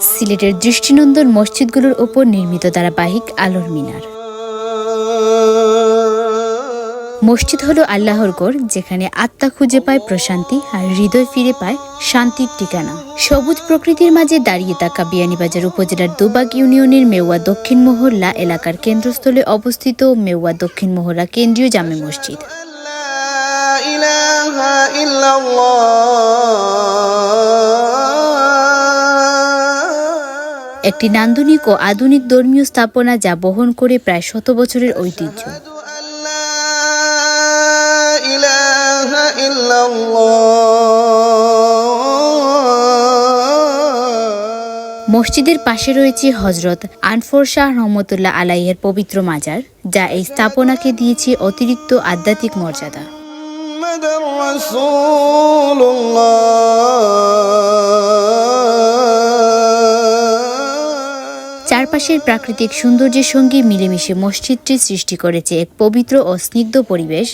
সিলেটের দৃষ্টিনন্দন মসজিদগুলোর ওপর নির্মিত ধারাবাহিক আলোর মিনার। মসজিদ হলো আল্লাহর গড় যেখানে আত্মা খুঁজে পায় প্রশান্তি আর হৃদয় ফিরে পায় শান্তির ঠিকানা। সবুজ প্রকৃতির মাঝে দাঁড়িয়ে থাকা বিয়ানীবাজার উপজেলার দুবাগ ইউনিয়নের মেওয়া দক্ষিণ মহল্লা এলাকার কেন্দ্রস্থলে অবস্থিত মেওয়া দক্ষিণ মহল্লা কেন্দ্রীয় জামে মসজিদ। একটি নান্দনিক ও আধুনিক ধর্মীয় স্থাপনা যা বহন করে প্রায় শত বছরের ঐতিহ্য। মসজিদের পাশে রয়েছে হজরত আনফর শাহ রহমতুল্লাহ আলাইয়ের পবিত্র মাজার, যা এই স্থাপনাকে দিয়েছে অতিরিক্ত আধ্যাত্মিক মর্যাদা। চারপাশের প্রাকৃতিক সৌন্দর্যের সঙ্গে মিলেমিশে মসজিদটি সৃষ্টি করেছে এক পবিত্র ও স্নিগ্ধ পরিবেশ।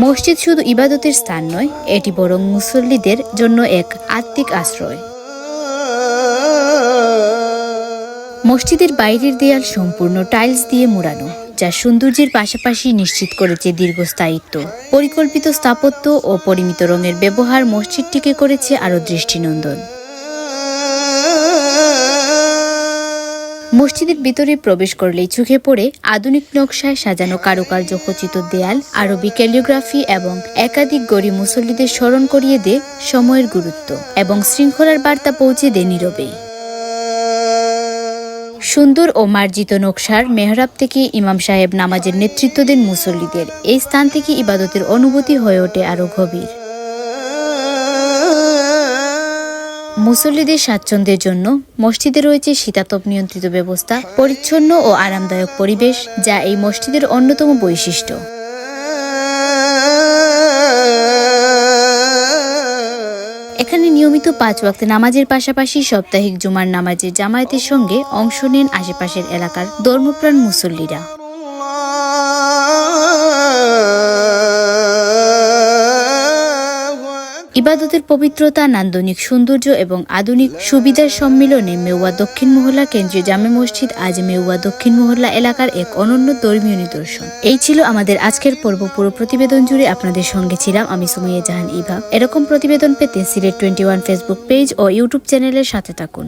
মসজিদ শুধু ইবাদতের স্থান নয়, এটি বরং মুসল্লিদের জন্য এক আত্মিক আশ্রয়। মসজিদের বাইরের দেয়াল সম্পূর্ণ টাইলস দিয়ে মোড়ানো, যা সৌন্দর্যের পাশাপাশি নিশ্চিত করেছে দীর্ঘস্থায়িত্ব। পরিকল্পিত স্থাপত্য ও পরিমিত রঙের ব্যবহার মসজিদটিকে করেছে আরও দৃষ্টিনন্দন। মসজিদের ভিতরে প্রবেশ করলেই চোখে পড়ে আধুনিক নকশায় সাজানো কারুকার্য খচিত দেয়াল, আরবি ক্যালিওগ্রাফি এবং একাধিক গড়ি মুসল্লিদের স্মরণ করিয়ে দে সময়ের গুরুত্ব এবং শৃঙ্খলার বার্তা পৌঁছে দেয় নীরবে। সুন্দর ও মার্জিত নকশার মেহরাব থেকে ইমাম সাহেব নামাজের নেতৃত্ব দেন মুসল্লিদের। এই স্থান থেকে ইবাদতের অনুভূতি হয়ে ওঠে আরও গভীর। মুসল্লিদের স্বাচ্ছন্দ্যের জন্য মসজিদে রয়েছে শীতাতপ নিয়ন্ত্রিত ব্যবস্থা, পরিচ্ছন্ন ও আরামদায়ক পরিবেশ, যা এই মসজিদের অন্যতম বৈশিষ্ট্য। এখানে নিয়মিত পাঁচ ওয়াক্ত নামাজের পাশাপাশি সাপ্তাহিক জুমার নামাজের জামায়াতের সঙ্গে অংশ নেন আশেপাশের এলাকার ধর্মপ্রাণ মুসল্লিরা। ইবাদতের পবিত্রতা, নান্দনিক সৌন্দর্য এবং আধুনিক সুবিধার সম্মিলনে মেওয়া দক্ষিণ মহল্লা কেন্দ্রীয় জামে মসজিদ আজ মেওয়া দক্ষিণ মহল্লা এলাকার এক অনন্য ধর্মীয় নিদর্শন। এই ছিল আমাদের আজকের পর্ব। পুরো প্রতিবেদন জুড়ে আপনাদের সঙ্গে ছিলাম আমি সুমাইয়া জাহান ইভা। এরকম প্রতিবেদন পেতে Sylhet twenty one Facebook page ও ইউটিউব চ্যানেলের সাথে থাকুন।